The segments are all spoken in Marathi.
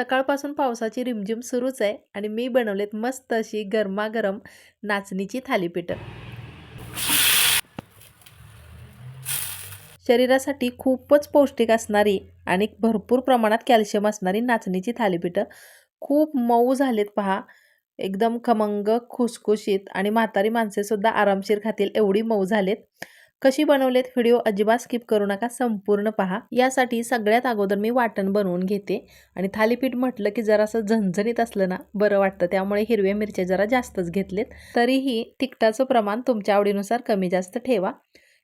सकाळपासून पावसाची रिमझिम सुरूच आहे आणि मी बनवलेत मस्त अशी गरमागरम नाचणीची थालीपीठं. शरीरासाठी खूपच पौष्टिक असणारी आणि भरपूर प्रमाणात कॅल्शियम असणारी नाचणीची थालीपीठं खूप मऊ झालेत पहा. एकदम खमंग खुसखुशीत आणि म्हातारी माणसेसुद्धा आरामशीर खातील एवढी मऊ झालेत. कशी बनवलेत व्हिडिओ अजिबात स्किप करू नका संपूर्ण पहा. यासाठी सगळ्यात अगोदर मी वाटण बनवून घेते. आणि थालीपीठ म्हटलं की जरासं झणझणीत असलं ना बरं वाटतं. त्यामुळे हिरव्या मिरच्या जरा जास्तच घेतलेत. तरीही तिखटाचं प्रमाण तुमच्या आवडीनुसार कमी जास्त ठेवा.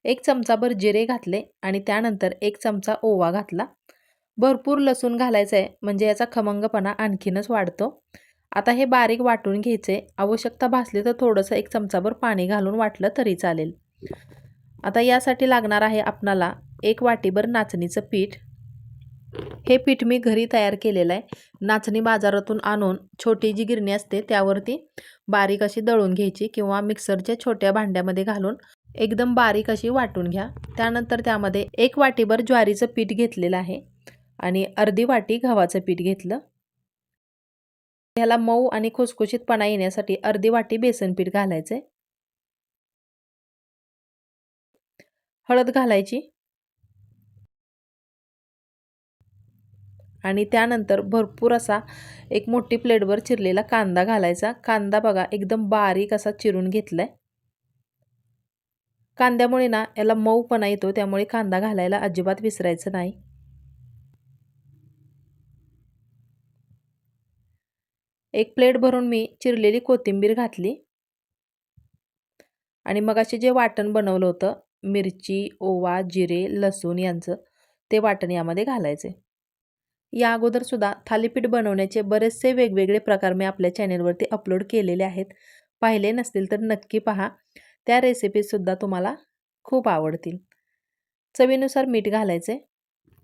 एक चमचाभर जिरे घातले आणि त्यानंतर एक चमचा ओवा घातला. भरपूर लसूण घालायचं आहे म्हणजे याचा खमंगपणा आणखीनच वाढतो. आता हे बारीक वाटून घ्यायचे. आवश्यकता भासली तर थोडंसं एक चमचाभर पाणी घालून वाटलं तरी चालेल. आता यासाठी लागणार आहे आपणाला एक वाटीभर नाचणीचं पीठ. हे पीठ मी घरी तयार केलेलं आहे. नाचणी बाजारातून आणून छोटी जी गिरणी असते त्यावरती बारीक अशी दळून घ्यायची किंवा मिक्सरच्या छोट्या भांड्यामध्ये घालून एकदम बारीक अशी वाटून घ्या. त्यानंतर त्यामध्ये एक वाटीभर ज्वारीचं पीठ घेतलेलं आहे आणि अर्धी वाटी गव्हाचं पीठ घेतलं. ह्याला मऊ आणि खुसखुशीतपणा येण्यासाठी अर्धी वाटी बेसन पीठ घालायचं आहे हळद घालायची. आणि त्यानंतर भरपूर असा एक मोठी प्लेटवर चिरलेला कांदा घालायचा. कांदा बघा एकदम बारीक असा चिरून घेतलाय. कांद्यामुळे ना याला मऊपणा येतो त्यामुळे कांदा घालायला अजिबात विसरायचं नाही. एक प्लेट भरून मी चिरलेली कोथिंबीर घातली. आणि मग असे जे वाटण बनवलं होतं मिरची ओवा जिरे लसूण यांचं ते वाटण यामध्ये घालायचे. या अगोदरसुद्धा थालीपीठ बनवण्याचे बरेचसे वेगवेगळे प्रकार मी आपल्या चॅनेलवरती अपलोड केलेले आहेत. पाहिले नसतील तर नक्की पहा. त्या रेसिपीजसुद्धा तुम्हाला खूप आवडतील. चवीनुसार मीठ घालायचे.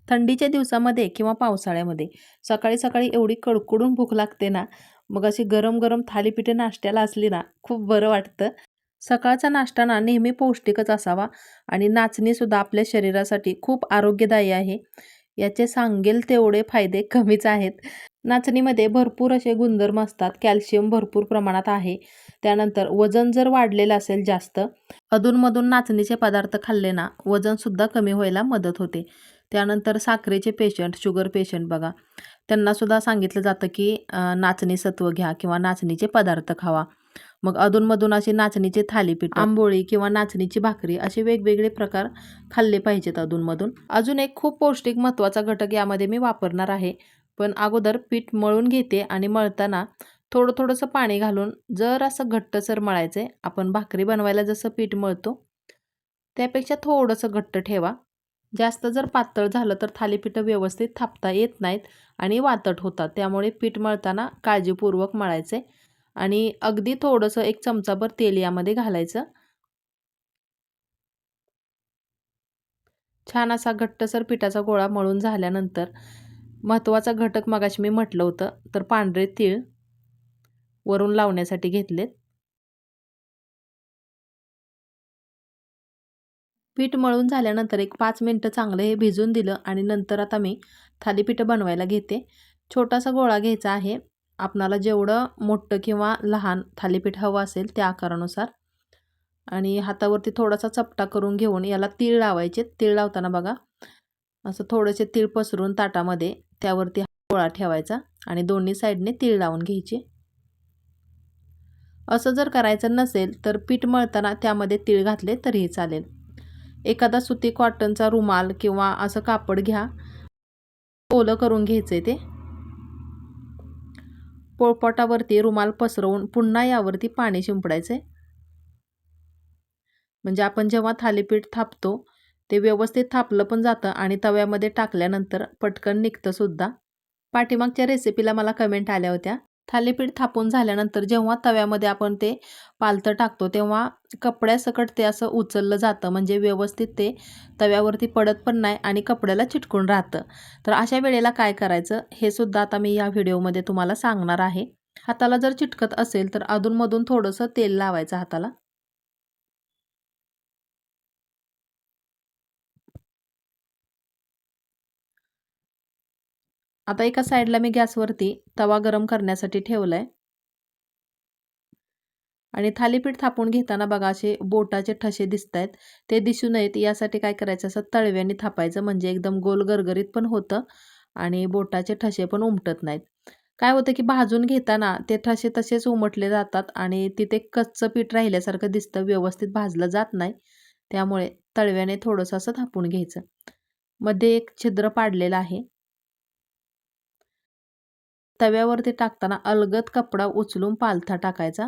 थंडीच्या दिवसामध्ये किंवा पावसाळ्यामध्ये सकाळी सकाळी एवढी कडकडून भूक लागते ना मग अशी गरम गरम थालीपीठे नाश्त्याला असली ना खूप बरं वाटतं. सकाळचा नाश्ता ना नेहमी पौष्टिकच असावा आणि नाचणीसुद्धा आपल्या शरीरासाठी खूप आरोग्यदायी आहे. याचे सांगेल तेवढे फायदे कमीच आहेत. नाचणीमध्ये भरपूर असे गुणधर्म असतात. कॅल्शियम भरपूर प्रमाणात आहे. त्यानंतर वजन जर वाढलेलं असेल जास्त अधूनमधून नाचणीचे पदार्थ खाल्ले ना वजनसुद्धा कमी व्हायला मदत होते. त्यानंतर साखरेचे पेशंट शुगर पेशंट बघा. त्यांनासुद्धा सांगितलं जातं की नाचणी सत्व घ्या किंवा नाचणीचे पदार्थ खावा. मग अधूनमधून असे नाचणीचे थालीपीठ आंबोळी किंवा नाचणीची भाकरी असे वेगवेगळे प्रकार खाल्ले पाहिजेत अधूनमधून. अजून एक खूप पौष्टिक महत्त्वाचा घटक यामध्ये मी वापरणार आहे. पण अगोदर पीठ मळून घेते आणि मळताना थोडं थोडंसं पाणी घालून जर असं घट्टसर मळायचं आहे आपण भाकरी बनवायला जसं पीठ मळतो त्यापेक्षा थोडंसं घट्ट ठेवा. जास्त जर पातळ झालं तर थालीपीठं व्यवस्थित थापता येत नाहीत आणि वातट होतात. त्यामुळे पीठ मळताना काळजीपूर्वक मळायचे. आणि अगदी थोडंसं एक चमचाभर तेल यामध्ये घालायचं. छान असा घट्टसर पिठाचा गोळा मळून झाल्यानंतर महत्त्वाचा घटक मगाशी मी म्हटलं होतं तर पांढरे तीळ वरून लावण्यासाठी घेतलेत. पीठ मळून झाल्यानंतर एक पाच मिनटं चांगलं हे भिजून दिलं आणि नंतर आता मी थालीपीठं बनवायला घेते. छोटासा गोळा घ्यायचा आहे. आपणाला जेवढं मोठं किंवा लहान थालीपीठ हवं असेल त्या आकारानुसार. आणि हातावरती थोडासा चपटा करून घेऊन याला तीळ लावायचे. तीळ लावताना बघा असं थोडेसे तीळ पसरून ताटामध्ये त्यावरती गोळा ठेवायचा आणि दोन्ही साईडने तीळ लावून घ्यायचे. असं जर करायचं नसेल तर पीठ मळताना त्यामध्ये तीळ घातले तरीही चालेल. एखादा सुती कॉटनचा रुमाल किंवा असं कापड घ्या. ओलं करून घ्यायचं आहे ते. पोळपाटावरती रुमाल पसरवून पुन्हा यावरती पाणी शिंपडायचे. म्हणजे आपण जेव्हा थालीपीठ थापतो ते व्यवस्थित थापलं पण जातं आणि तव्यामध्ये टाकल्यानंतर पटकन निघतंसुद्धा पाठीमागच्या रेसिपीला मला कमेंट आल्या होत्या. थालीपीठ थापून झाल्यानंतर जेव्हा तव्यामध्ये आपण ते पालतं टाकतो तेव्हा कपड्यासकट ते असं उचललं जातं. म्हणजे व्यवस्थित ते तव्यावरती पडत पण नाही आणि कपड्याला चिटकून राहतं. तर अशा वेळेला काय करायचं हे सुद्धा आता मी या व्हिडिओमध्ये तुम्हाला सांगणार आहे. हाताला जर चिटकत असेल तर अधूनमधून थोडंसं तेल लावायचं हाताला. आता एका साईडला मी गॅसवरती तवा गरम करण्यासाठी ठेवला आहे आणि थालीपीठ थापून घेताना बघा असे बोटाचे ठसे दिसत आहेत ते दिसू नयेत. यासाठी काय करायचं? असं तळव्याने थापायचं. म्हणजे एकदम गोल गरगरीत पण होतं आणि बोटाचे ठसे पण उमटत नाहीत. काय होतं की भाजून घेताना ते ठसे तसेच उमटले जातात आणि तिथे कच्चं पीठ राहिल्यासारखं दिसतं. व्यवस्थित भाजलं जात नाही. त्यामुळे तळव्याने थोडंसं असं थापून घ्यायचं. मध्ये एक छिद्र पाडलेलं आहे. तव्यावरती टाकताना अलगद कपडा उचलून पालथा टाकायचा.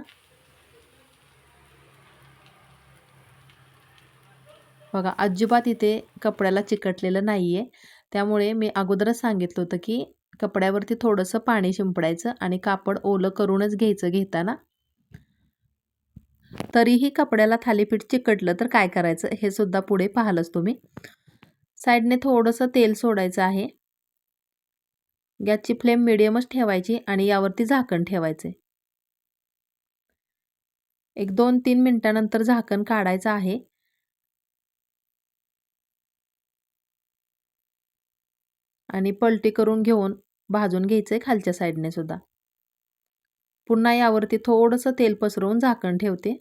बघा अजिबात इथे कपड्याला चिकटलेलं नाही आहे त्यामुळे मी अगोदरच सांगितलं होतं की कपड्यावरती थोडंसं पाणी शिंपडायचं आणि कापड ओलं करूनच घ्यायचं घेताना. तरीही कपड्याला थालीपीठ चिकटलं तर काय करायचं हे सुद्धा पुढे पाहालच तुम्ही. साईडने थोडंसं तेल सोडायचं आहे. गॅसची फ्लेम मिडियमच ठेवायची आणि यावरती झाकण ठेवायचे. एक दोन तीन मिनटानंतर झाकण काढायचं आहे. आणि पलटी करून घेऊन भाजून घ्यायचं आहे खालच्या साईडने सुद्धा. पुन्हा यावरती थोडंसं तेल पसरवून झाकण ठेवते.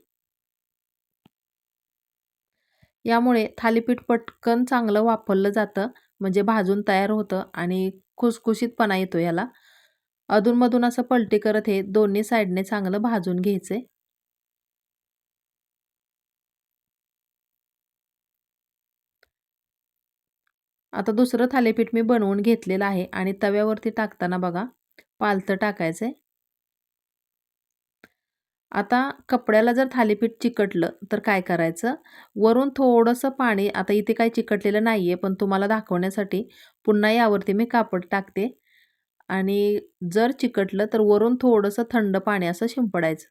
यामुळे थालीपीठ पटकन चांगलं वापरलं जातं. म्हणजे भाजून तयार होतं आणि खुसखुशीतपणा येतो याला. अधूनमधून असं पलटी करत हे दोन्ही साईडने चांगलं भाजून घ्यायचे. आता दुसरं थालीपीठ मी बनवून घेतलेलं आहे आणि तव्यावरती टाकताना बघा पालतं टाकायचं. आता कपड्याला जर थालीपीठ चिकटलं तर काय करायचं? वरून थोडंसं पाणी आता इथे काही चिकटलेलं नाही आहे पण तुम्हाला दाखवण्यासाठी पुन्हा यावरती मी कापड टाकते. आणि जर चिकटलं तर वरून थोडंसं थंड पाणी असं शिंपडायचं.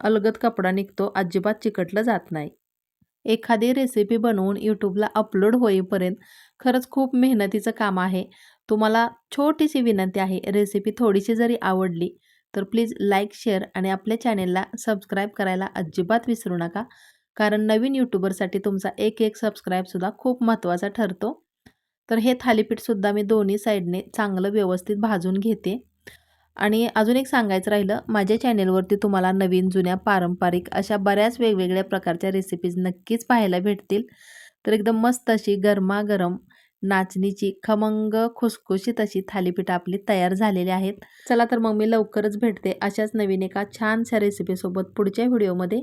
अलगद कपडा निघतो अजिबात चिकटलं जात नाही. एखादी रेसिपी बनवून यूट्यूबला अपलोड होईपर्यंत खरंच खूप मेहनतीचं काम आहे. तुम्हाला छोटीशी विनंती आहे रेसिपी थोडीशी जरी आवडली तर प्लीज लाईक शेअर आणि आपल्या चॅनेलला सबस्क्राईब करायला अजिबात विसरू नका. कारण नवीन यूट्यूबरसाठी तुमचा एक एक सबस्क्राईबसुद्धा खूप महत्त्वाचा ठरतो. तर हे थालीपीठसुद्धा मी दोन्ही साईडने चांगलं व्यवस्थित भाजून घेते. आणि अजून एक सांगायचं राहिलं माझ्या चॅनेलवरती तुम्हाला नवीन जुन्या पारंपरिक अशा बऱ्याच वेगवेगळ्या प्रकारच्या रेसिपीज नक्कीच पाहायला भेटतील. तर एकदम मस्त अशी गरमागरम नाचणीची खमंग खुसखुशीत अशी थालीपीठ आपली तयार झालेली आहेत. चला तर मग मी लवकरच भेटते अशाच नवीन एका छानशा रेसिपीसोबत पुढच्या व्हिडिओमध्ये